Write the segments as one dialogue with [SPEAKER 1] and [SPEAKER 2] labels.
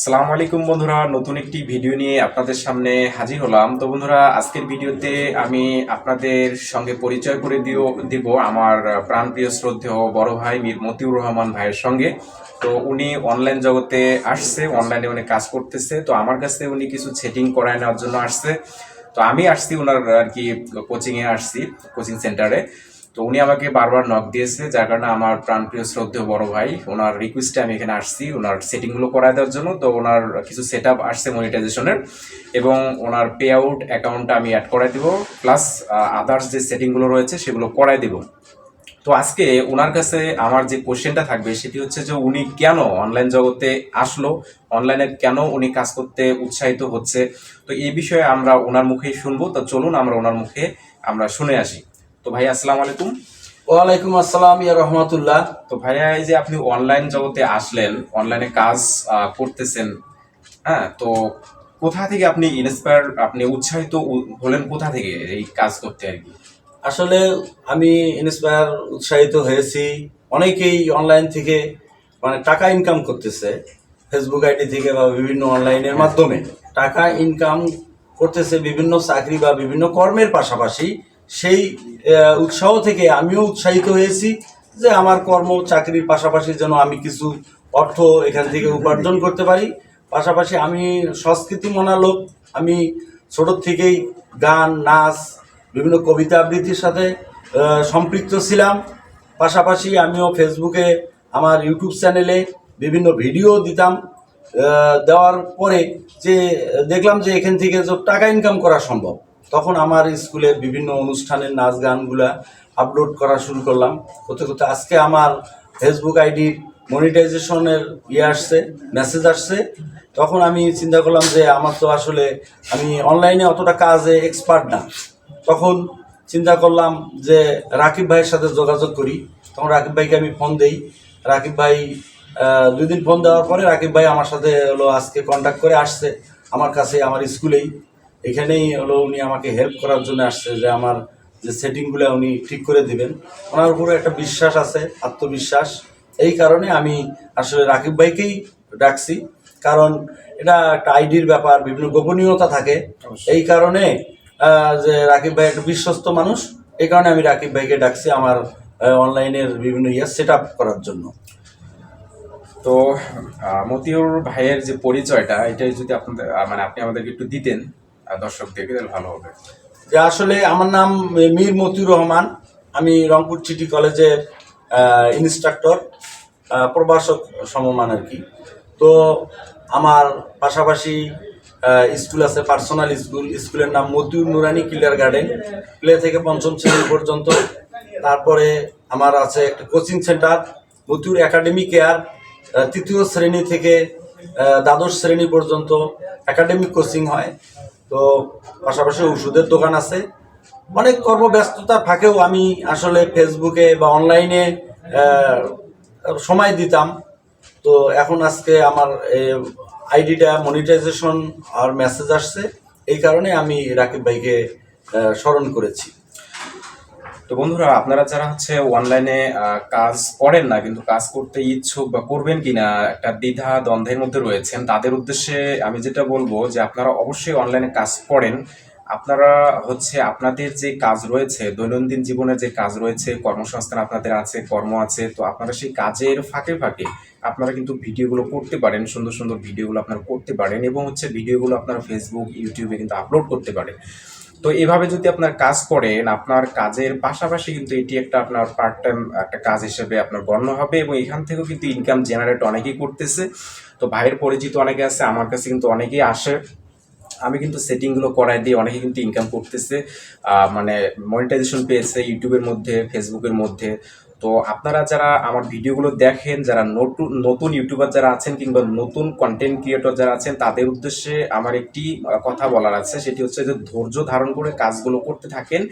[SPEAKER 1] আসসালামু আলাইকুম বন্ধুরা, নতুন একটি ভিডিও নিয়ে আপনাদের সামনে হাজির হলাম। তো বন্ধুরা, আজকের ভিডিওতে আমি আপনাদের সঙ্গে পরিচয় করে দিও, দিব আমার প্রাণপ্রিয় শ্রদ্ধেয় বড় ভাই মীর মতিউর রহমান ভাইয়ের সঙ্গে। তো উনি অনলাইন জগতে আসছে অনলাইনে উনি কাজ করতেছে। তো আমার কাছে উনি কিছু সেটিং করায় নেওয়ার জন্য আসছে। তো আমি আসছি ওনার আর কি কোচিংয়ে আসছি কোচিং সেন্টারে তো উনি আমাকে বারবার নক দিয়েছে, যার কারণে আমার প্রাণপ্রিয় শ্রদ্ধেয় বড় ভাই, ওনার রিকোয়েস্টে আমি এখানে আসছি, ওনার সেটিংগুলো করায় দেওয়ার জন্য। তো ওনার কিছু সেট আপ আসছে মনিটাইজেশনের এবং ওনার পে আউট অ্যাকাউন্টটা আমি অ্যাড করাই দিব প্লাস আদার্স যে সেটিংগুলো রয়েছে সেগুলো করাই দিব। তো আজকে ওনার কাছে আমার যে কোশ্চেনটা থাকবে সেটি হচ্ছে যে উনি কেন অনলাইন জগতে আসলো অনলাইনে কেন উনি কাজ করতে উৎসাহিত হচ্ছে? তো এই বিষয়ে আমরা ওনার মুখেই শুনব। তো চলুন আমরা ওনার মুখে আমরা শুনে আসি। তো ভাই, আসসালামু আলাইকুম।
[SPEAKER 2] ওয়ালাইকুম আসসালাম, ইয়া রহমাতুল্লাহ।
[SPEAKER 1] তো ভাইয়া এই যে আপনি অনলাইন জগতে আসলেন অনলাইনে কাজ করতেছেন হ্যাঁ তো কোথা থেকে আপনি ইন্সপায়ার আপনি উৎসাহিত হলেন কোথা থেকে এই কাজ করতে আর কি?
[SPEAKER 2] আসলে আমি ইন্সপায়ার উৎসাহিত হয়েছি অনেকেই অনলাইন থেকে মানে টাকা ইনকাম করতেছে ফেসবুক আইডি থেকে বা বিভিন্ন অনলাইনের মাধ্যমে। টাকা ইনকাম করতেছে বিভিন্ন চাকরি বা বিভিন্ন কর্মের পাশাপাশি সেই উৎসাহ থেকে আমিও উৎসাহিত হয়েছি যে আমার কর্ম চাকরির পাশাপাশি যেন আমি কিছু অর্থ এখান থেকে উপার্জন করতে পারি। পাশাপাশি আমি সংস্কৃতি মনা লোক। আমি ছোট থেকেই গান, নাচ, বিভিন্ন কবিতা আবৃত্তির সাথে সম্পৃক্ত ছিলাম। পাশাপাশি আমিও ফেসবুকে আমার ইউটিউব চ্যানেলে বিভিন্ন ভিডিও দিতাম। দেওয়ার পরে যে, দেখলাম যে এখান থেকে টাকা ইনকাম করা সম্ভব। তখন আমার স্কুলের বিভিন্ন অনুষ্ঠানের নাচ গানগুলা আপলোড করা শুরু করলাম। করতে করতে আজকে আমার ফেসবুক আইডির মনিটাইজেশনের ইয়ে আসছে মেসেজ আসছে। তখন আমি চিন্তা করলাম যে আমার তো আসলে আমি অনলাইনে অতটা কাজে এক্সপার্ট না। তখন চিন্তা করলাম যে রাকিব ভাইয়ের সাথে যোগাযোগ করি। তখন রাকিব ভাইকে আমি ফোন দেই। রাকিব ভাই দুই দিন ফোন দেওয়ার পরে রাকিব ভাই আমার সাথে হলো আজকে কন্ট্যাক্ট করে আসছে। আমার কাছে, আমার স্কুলেই। এখানেই হলো উনি আমাকে হেল্প করার জন্য আসছে যে আমার যে সেটিংগুলো উনি ঠিক করে দিবেন। ওনার উপরে একটা বিশ্বাস আছে আত্মবিশ্বাস। এই কারণে আমি আসলে রাকিব ভাইকেই ডাকছি। কারণ এটা একটা আইডির ব্যাপার বিভিন্ন গোপনীয়তা থাকে। এই কারণে যে রাকিব ভাই একটা বিশ্বস্ত মানুষ এই কারণে আমি রাকিব ভাইকে ডাকছি আমার অনলাইনের বিভিন্ন ইয়ে সেট আপ করার জন্য।
[SPEAKER 1] তো মতিউর ভাইয়ের যে পরিচয়টা এটাই যদি আপনাদের মানে আপনি আমাদেরকে একটু দিতেন। দর্শকদেরকে তাহলে ভালো হবে।
[SPEAKER 2] যে আসলে আমার নাম মীর মতিউর রহমান। আমি রংপুর সিটি কলেজের ইনস্ট্রাক্টর প্রভাষক সমমান আর কি। তো আমার পাশাপাশি স্কুল আছে, পার্সোনাল স্কুল। স্কুলের নাম মতিউর নুরানি কিলার গার্ডেন। প্লে থেকে পঞ্চম শ্রেণি পর্যন্ত। তারপরে আমার আছে একটা coaching centre, Motiur academy care তৃতীয় শ্রেণি থেকে দ্বাদশ শ্রেণি পর্যন্ত একাডেমিক কোচিং হয়। তো পাশাপাশি ওষুধের দোকান আছে। অনেক কর্মব্যস্ততার ফাঁকেও আমি আসলে ফেসবুকে বা অনলাইনে সময় দিতাম। তো এখন আজকে আমার আইডিটা মনিটাইজেশন আর মেসেজ আসছে। এই কারণে আমি রাকিব ভাইকে স্মরণ করেছি।
[SPEAKER 1] তো বন্ধুরা, আপনারা যারা হচ্ছে অনলাইনে কাজ করেন না, কিন্তু কাজ করতে ইচ্ছুক বা করবেন কিনা, একটা দ্বিধা দ্বন্দ্বের মধ্যে রয়েছেন, তাদের উদ্দেশ্যে আমি যেটা বলব যে আপনারা অবশ্যই অনলাইনে কাজ করেন। আপনারা হচ্ছে আপনাদের যে কাজ রয়েছে, দৈনন্দিন জীবনে যে কাজ রয়েছে, কর্মসংস্থান আপনাদের আছে, কর্ম আছে, তো আপনারা সেই কাজের ফাঁকে ফাঁকে আপনারা কিন্তু ভিডিওগুলো করতে পারেন, সুন্দর সুন্দর ভিডিওগুলো আপনারা করতে পারেন এবং হচ্ছে ভিডিওগুলো আপনারা ফেসবুক ইউটিউবে কিন্তু আপলোড করতে পারেন। তো এভাবে যদি আপনার কাজ করেন, আপনার কাজের পাশাপাশি কিন্তু এটি একটা আপনার পার্ট টাইম একটা কাজ হিসেবে আপনার গণ্য হবে এবং এখান থেকেও কিন্তু ইনকাম জেনারেট অনেকেই করতেছে। তো ভাইয়ের পরিচিত অনেকে আছে, আমার কাছে কিন্তু অনেকেই আসে। আমি কিন্তু সেটিংগুলো করাই দিয়ে অনেকে কিন্তু ইনকাম করতেছে। মানে মনিটাইজেশন পেয়েছে ইউটিউবের মধ্যে ফেসবুকের মধ্যে। তো আপনারা যারা আমার ভিডিওগুলো দেখেন যারা নতুন নতুন ইউটিউবার যারা আছেন কিংবা নতুন কন্টেন্ট ক্রিয়েটর যারা আছেন তাদের উদ্দেশ্যে আমার একটি কথা বলার আছে। সেটি হচ্ছে যে ধৈর্য ধারণ করে কাজগুলো করতে থাকেন।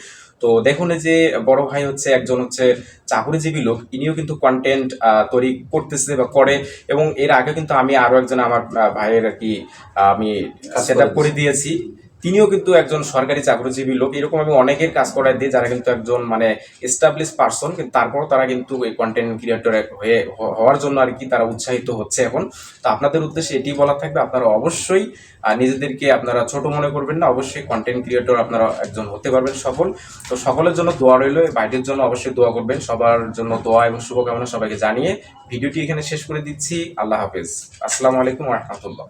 [SPEAKER 1] তো দেখুন এই যে বড় ভাই হচ্ছে একজন হচ্ছে চাকরিজীবী লোক। ইনিও কিন্তু কন্টেন্ট তৈরি করতেছে বা করে এবং এর আগে কিন্তু আমি আরও একজন আমার ভাইয়ের আর কি আমি সেট
[SPEAKER 2] করে
[SPEAKER 1] দিয়েছি। তিনিও কিন্তু একজন সরকারি চাকরিজীবী লোক। এরকম আমি অনেকের কাজ করাই দিই যারা কিন্তু একজন মানে এস্টাবলিশ পার্সন কিন্তু তারপরও তারা কিন্তু এই কন্টেন্ট ক্রিয়েটর হয়ে হওয়ার জন্য আর কি তারা উৎসাহিত হচ্ছে এখন। তো আপনাদের উদ্দেশ্যে এটি বলা থাকবে, আপনারা অবশ্যই নিজেদেরকে আপনারা ছোট মনে করবেন না, অবশ্যই কন্টেন্ট ক্রিয়েটর আপনারা একজন হতে পারবেন সফল। তো সকলের জন্য দোয়া রইল বাইরের জন্য অবশ্যই দোয়া করবেন, সবার জন্য দোয়া এবং শুভকামনা সবাইকে জানিয়ে। ভিডিওটি এখানে শেষ করে দিচ্ছি, আল্লাহ হাফেজ। আসসালামু আলাইকুম রহমতুল্লাহ।